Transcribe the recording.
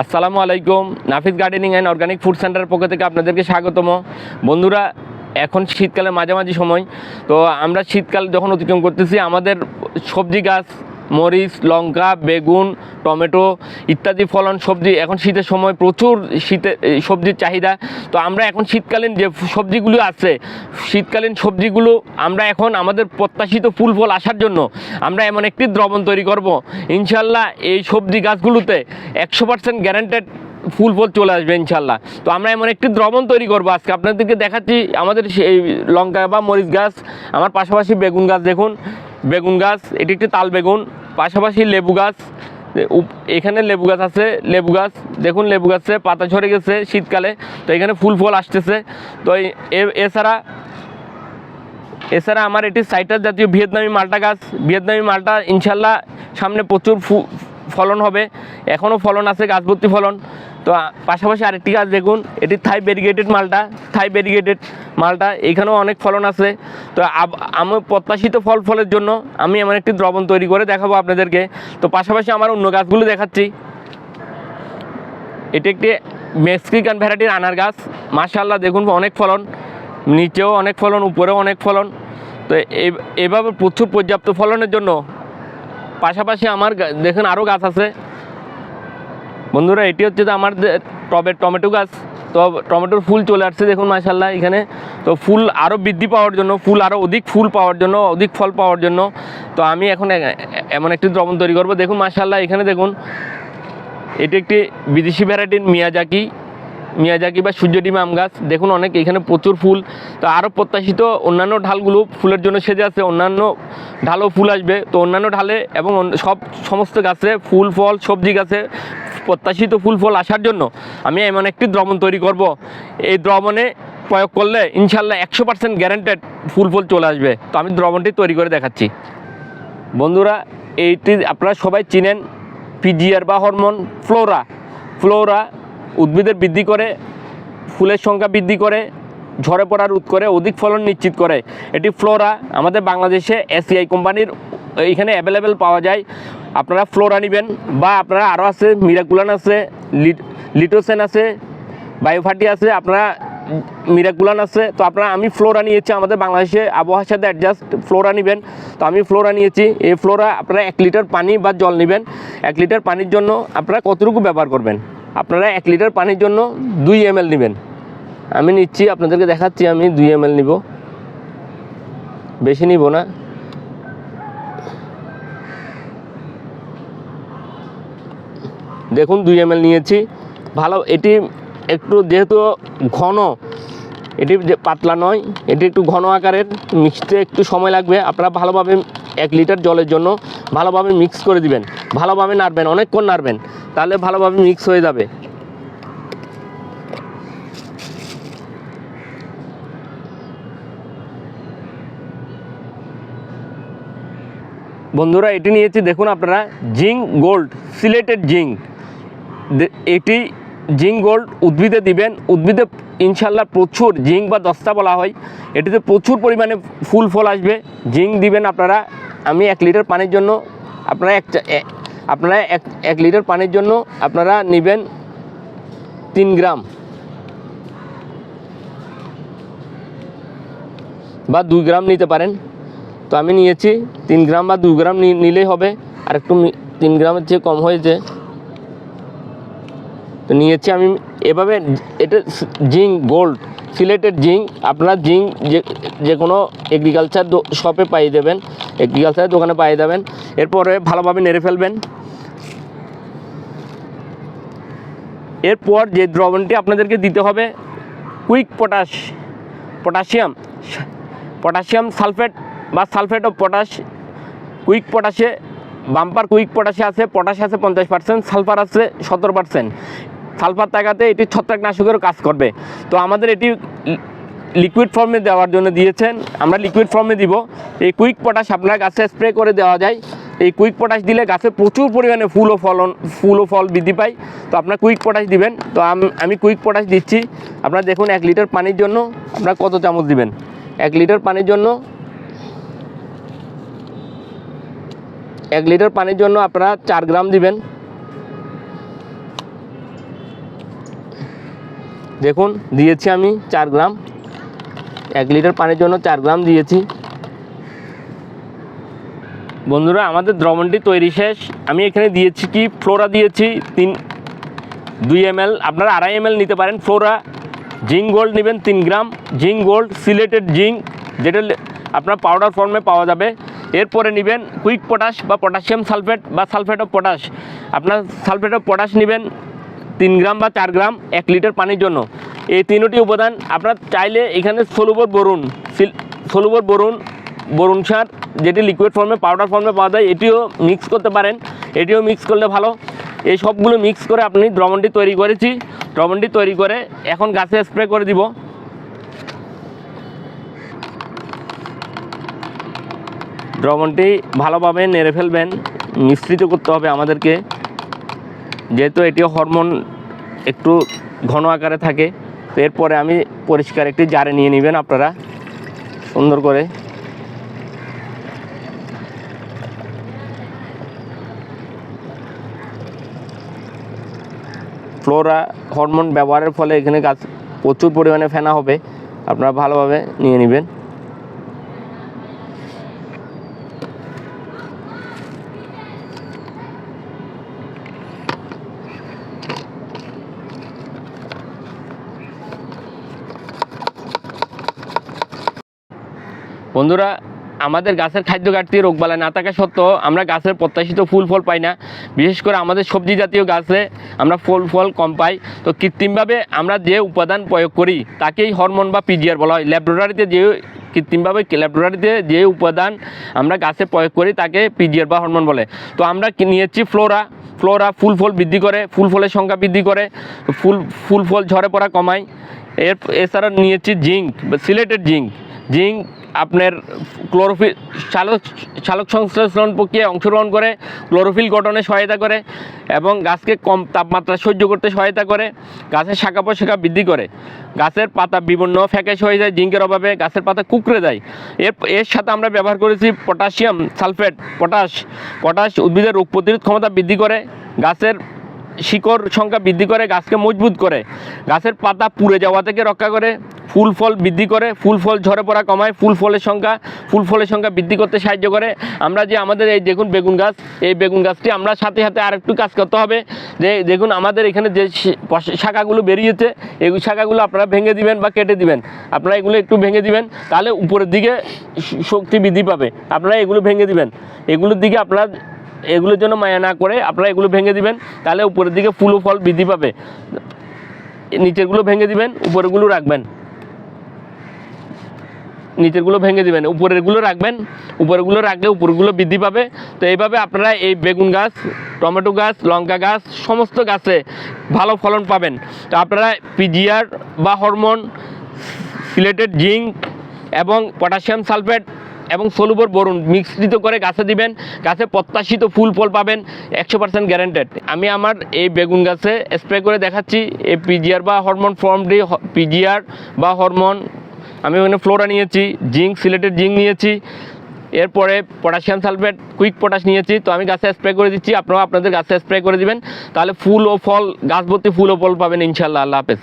আসসালামু আলাইকুম। Nafis gardening and organic food সেন্টারের পক্ষ থেকে আপনাদেরকে স্বাগতম। বন্ধুরা, এখন শীতকালের মাঝামাঝি সময়। তো আমরা শীতকাল যখন অতিক্রম করতেছি, আমাদের সবজি গাছ মরিচ, লঙ্কা, বেগুন, টমেটো ইত্যাদি ফলন, সবজি। এখন শীতের সময় প্রচুর শীতে সবজির চাহিদা। তো আমরা এখন শীতকালীন যে সবজিগুলো আছে, শীতকালীন সবজিগুলো আমরা এখন আমাদের প্রত্যাশিত ফুল ফল আসার জন্য আমরা এমন একটি দ্রবণ তৈরি করব। ইনশাল্লাহ এই সবজি গাছগুলোতে একশো পার্সেন্ট গ্যারান্টেড ফুল ফল চলে আসবে ইনশাল্লাহ তো আমরা এমন একটি দ্রবণ তৈরি করব আজকে। আপনাদেরকে দেখাচ্ছি আমাদের সেই লঙ্কা বা মরিচ গাছ, আমার পাশাপাশি বেগুন গাছ দেখুন। বেগুন গাছ, এটি একটি তাল বেগুন। পাশাপাশি লেবু গাছ এখানে লেবু গাছ আছে, লেবু গাছ, দেখুন লেবু গাছে পাতা ঝরে গেছে শীতকালে, তো এখানে ফুল ফল আসতেছে। তো এছাড়া এছাড়া আমার এটি সাইটার জাতীয় ভিয়েতনামি মালটা গাছ, ভিয়েতনামি মালটা ইনশাল্লাহ সামনে প্রচুর ফলন হবে। এখনও ফলন আছে গাছ ভর্তি ফলন। তো পাশাপাশি আরেকটি গাছ দেখুন, এটি থাই ব্যারিগেটেড মালটা থাই ব্যারিগেটেড মালটা, এখানেও অনেক ফলন আছে। তো আমি প্রত্যাশিত ফল ফলের জন্য আমি এমন একটি দ্রবণ তৈরি করে দেখাবো আপনাদেরকে। তো পাশাপাশি আমার অন্য গাছগুলো দেখাচ্ছি। এটি একটি মেক্সিকান ভ্যারাইটির আনার গাছ। মাশাল্লাহ দেখুন, অনেক ফলন। নিচেও অনেক ফলন, উপরেও অনেক ফলন। তো এভাবে প্রচুর পর্যাপ্ত ফলনের জন্য পাশাপাশি আমার দেখুন, আরও গাছ আছে। বন্ধুরা, এটি হচ্ছে তো আমার টবের টমেটো গাছ। তো টমেটোর ফুল চলে আসছে দেখুন মাশাল্লাহ এখানে। তো ফুল আরও বৃদ্ধি পাওয়ার জন্য, ফুল আরও অধিক ফুল পাওয়ার জন্য, অধিক ফল পাওয়ার জন্য, তো আমি এখন এমন একটি দ্রবণ তৈরি করব। দেখুন মাশাল্লাহ এখানে দেখুন, এটি একটি বিদেশি ভ্যারাইটির মিয়াজাকি মিয়াজাকি বা সূর্যডিম আম গাছ। দেখুন, অনেক, এখানে প্রচুর ফুল। তো আরও প্রত্যাশিত অন্যান্য ঢালগুলো ফুলের জন্য সেজে আছে, অন্যান্য ঢালও ফুল আসবে। তো অন্যান্য ঢালে এবং সব সমস্ত গাছে ফুল, ফল, সবজি গাছে প্রত্যাশিত ফুল ফল আসার জন্য আমি এমন একটি দ্রবণ তৈরি করব। এই দ্রবণে প্রয়োগ করলে ইনশাল্লাহ একশো পার্সেন্ট গ্যারান্টেড ফুল ফল চলে আসবে। তো আমি দ্রবণটি তৈরি করে দেখাচ্ছি। বন্ধুরা, এইটি আপনারা সবাই চিনেন পিজিআর বা হরমোন ফ্লোরা। ফ্লোরা উদ্ভিদের বৃদ্ধি করে, ফুলের সংখ্যা বৃদ্ধি করে, ঝরে পড়া রোধ করে, অধিক ফলন নিশ্চিত করে। এটি ফ্লোরা আমাদের বাংলাদেশে এসিআই কোম্পানির এখানে অ্যাভেলেবেল পাওয়া যায়। আপনারা ফ্লোরা নেবেন, বা আপনারা আরও আছে, মিরাকুলান আছে, লিট- লিটোসেন আছে, বায়োফাটি আছে, আপনারা মিরাকুলান আছে। তো আপনারা, আমি ফ্লোরা নিয়েছি, আমাদের বাংলাদেশে আবহাওয়ার সাথে অ্যাডজাস্ট ফ্লোরা নেবেন। তো আমি ফ্লোরা নিয়েছি, এই ফ্লোরা আপনারা এক লিটার পানি বা জল নেবেন। এক লিটার পানির জন্য আপনারা কতটুকু ব্যবহার করবেন? আপনারা এক লিটার পানির জন্য দুই এম এল নেবেন। আমি নিচ্ছি, আপনাদেরকে দেখাচ্ছি, আমি দুই এম এল নিব। বেশি নিব না। দেখুন দুই এম নিয়েছি। ভালো, এটি একটু যেহেতু ঘন, এটি পাতলা নয়, এটি একটু ঘন আকারের, মিক্সতে একটু সময় লাগবে। আপনারা ভালোভাবে এক লিটার জলের জন্য ভালোভাবে মিক্স করে দিবেন। ভালোভাবে নাড়বেন, অনেকক্ষণ নাড়বেন, তাহলে ভালোভাবে মিক্স হয়ে যাবে। বন্ধুরা, এটি নিয়েছি, দেখুন আপনারা, জিঙ্ক গোল্ড, সিলেটেড জিঙ্ক। এটি জিঙ্ক গোল্ড উদ্ভিদে দিবেন। উদ্ভিদে ইনশাল্লাহ প্রচুর জিঙ্ক বা দস্তা বলা হয়। এটিতে প্রচুর পরিমাণে ফুল ফল আসবে। জিঙ্ক দিবেন আপনারা, আমি এক লিটার পানির জন্য আপনারা এক আপনারা এক এক লিটার পানির জন্য আপনারা নেবেন তিন গ্রাম বা দুই গ্রাম নিতে পারেন। তো আমি নিয়েছি তিন গ্রাম বা দু গ্রাম নিলেই হবে। আর একটু তিন গ্রামের চেয়ে কম হয়েছে। তো নিয়েছি আমি এভাবে এটা জিঙ্ক, গোল্ড, সিলেটেড জিঙ্ক, আপনার জিঙ্ক যে যে কোনো এগ্রিকালচার শপে পাইয়ে দেবেন এগ্রিকালচার দোকানে পাইয়ে দেবেন, এরপরে ভালোভাবে নেড়ে ফেলবেন। এরপর যে দ্রবণটি আপনাদেরকে দিতে হবে quick potash potassium potassium sulphate বা সালফেট অফ পটাশ কুইক পটাশে বাম্পার কুইক পটাশে আছে পটাশ আছে পঞ্চাশ পার্সেন্ট সালফার আছে সতেরো পার্সেন্ট সালফার টাকাতে এটি ছত্রাকনাশকেরও কাজ করবে। তো আমাদের এটি লিকুইড ফর্মে দেওয়ার জন্য দিয়েছেন। আমরা লিকুইড ফর্মে দিব। এই কুইক পটাশ আপনার গাছে স্প্রে করে দেওয়া যায়। এই কুইক পটাশ দিলে গাছে প্রচুর পরিমাণে ফুল ও ফলন, ফুল ও ফল বৃদ্ধি পায়। তো আপনার কুইক পটাশ দিবেন। তো আমি কুইক পটাশ দিচ্ছি। আপনারা দেখুন এক লিটার পানির জন্য আপনারা কত চামচ দিবেন? এক লিটার পানির জন্য এক লিটার পানির জন্য আপনারা চার গ্রাম দিবেন। দেখুন, দিয়েছি আমি চার গ্রাম। এক লিটার পানির জন্য চার গ্রাম দিয়েছি। বন্ধুরা, আমাদের দ্রবণটি তৈরি শেষ। আমি এখানে দিয়েছি কি? ফ্লোরা দিয়েছি তিন, দুই এম আপনারা আড়াই এম নিতে পারেন ফ্লোরা। জিঙ্ক গোল্ড নেবেন তিন gram. Zinc gold, chelated zinc, যেটা আপনার পাউডার ফর্মে পাওয়া যাবে। এরপরে নেবেন কুইক পটাশ বা পটাশিয়াম সালফেট বা সালফেট অফ পটাশ। আপনার সালফেট অফ পটাশ নেবেন তিন গ্রাম বা চার গ্রাম এক লিটার পানির জন্য। এই তিনটি উপাদান আপনার চাইলে এখানে সলুবর বরুণ, সিল- সলুবর বরুণ বরুণ সার, যেটি লিকুইড ফর্মে পাউডার ফর্মে পাওয়া যায়, এটিও মিক্স করতে পারেন। এটিও মিক্স করলে ভালো। এই সবগুলো মিক্স করে আপনি দ্রবণটি তৈরি করেছি। দ্রবণটি তৈরি করে এখন গাছে স্প্রে করে দিব। দ্রবণটি ভালোভাবে নেড়ে ফেলবেন, মিশ্রিত করতে হবে আমাদেরকে। যেহেতু এটিও হরমোন একটু ঘন আকারে থাকে, তো এরপরে আমি পরিষ্কার একটি জারে নিয়ে নেবেন আপনারা, সুন্দর করে। ফ্লোরা হরমোন ব্যবহারের ফলে এখানে গাছ প্রচুর পরিমাণে ফেনা হবে, আপনারা ভালোভাবে নিয়ে নেবেন। বন্ধুরা, আমাদের গাছের খাদ্য ঘাটতি রোগ রোগবালাই না থাকা সত্ত্বেও আমরা গাছের প্রত্যাশিত ফুল ফল পাই না। বিশেষ করে আমাদের সবজি জাতীয় গাছে আমরা ফুল ফল কম পাই। তো কৃত্রিমভাবে আমরা যে উপাদান প্রয়োগ করি, তাকেই হরমোন বা পিজিআর বলা হয়। ল্যাবরেটরিতে যে কৃত্রিমভাবে ল্যাবরেটরিতে যে উপাদান আমরা গাছে প্রয়োগ করি, তাকে পিজিআর বা হরমোন বলে। তো আমরা নিয়েছি ফ্লোরা। ফ্লোরা ফুল ফল বৃদ্ধি করে, ফুল ফলের সংখ্যা বৃদ্ধি করে ফুল ফুল ফল ঝরে পড়া কমায়। এর, এছাড়া নিয়েছি জিঙ্ক, সিলেটেড জিঙ্ক। জিঙ্ক আপনার ক্লোরোফিল, চালক চালক সংশ্লেষণ প্রক্রিয়ায় অংশগ্রহণ করে, ক্লোরোফিল গঠনে সহায়তা করে এবং গাছকে কম তাপমাত্রা সহ্য করতে সহায়তা করে, গাছের শাখা প্রশাখা বৃদ্ধি করে। গাছের পাতা বিভিন্ন ফ্যাকাশ হয়ে যায়, জিঙ্কের অভাবে গাছের পাতা কুকড়ে যায়। এর এর সাথে আমরা ব্যবহার করেছি পটাশিয়াম সালফেট, পটাশ। পটাশ উদ্ভিদের রোগ প্রতিরোধ ক্ষমতা বৃদ্ধি করে, গাছের শিকড় সংখ্যা বৃদ্ধি করে, গাছকে মজবুত করে। গাছের পাতা পুড়ে যাওয়া থেকে রক্ষা করে, ফুল ফল বৃদ্ধি করে, ফুল ফল ঝরে পড়া কমায়, ফুল ফলের সংখ্যা, ফুল ফলের সংখ্যা বৃদ্ধি করতে সাহায্য করে। আমরা যে আমাদের এই দেখুন বেগুন গাছ, এই বেগুন গাছটি আমরা সাথে সাথে আরেকটু কাজ করতে হবে। যে দেখুন আমাদের এখানে যে শাখাগুলো বেরিয়েছে, এই শাখাগুলো আপনারা ভেঙে দিবেন বা কেটে দিবেন। আপনারা এগুলো একটু ভেঙে দিবেন, তাহলে উপরের দিকে শক্তি বৃদ্ধি পাবে। আপনারা এগুলো ভেঙে দিবেন। এগুলোর দিকে আপনারা এগুলোর জন্য মায়া না করে আপনারা এগুলো ভেঙে দিবেন, তাহলে উপরের দিকে ফুল ও ফল বৃদ্ধি পাবে। নিচেরগুলো ভেঙে দিবেন, উপরেরগুলো রাখবেন। নিচেরগুলো ভেঙে দিবেন, উপরেরগুলো রাখবেন, উপরেরগুলো রাখলে উপরগুলো বৃদ্ধি পাবে। তো এইভাবে আপনারা এই বেগুন গাছ, টমেটো গাছ, লঙ্কা গাছ, সমস্ত গাছে ভালো ফলন পাবেন। তো আপনারা পিজিআর বা হরমোন, সিলেটেড জিঙ্ক এবং পটাশিয়াম সালফেট এবং সলুবর বরুণ মিশ্রিত করে গাছে দিবেন। গাছে প্রত্যাশিত ফুল ফল পাবেন, একশো পার্সেন্ট গ্যারেন্টেড আমি আমার এই বেগুন গাছে স্প্রে করে দেখাচ্ছি, এই পিজিআর বা হরমোন ফর্ম ফর্মটি পিজিআর বা হরমোন আমি ওখানে ফ্লোরা নিয়েছি জিঙ্ক সিলেটেড জিঙ্ক নিয়েছি। এরপরে পটাশিয়াম সালফেট কুইক পটাশ নিয়েছি। তো আমি গাছে স্প্রে করে দিচ্ছি, আপনারা আপনাদের গাছে স্প্রে করে দিবেন। তাহলে ফুল ও ফল গাছ ভর্তি ফুল ও ফল পাবেন ইনশাল্লাহ আল্লাহ হাফেজ।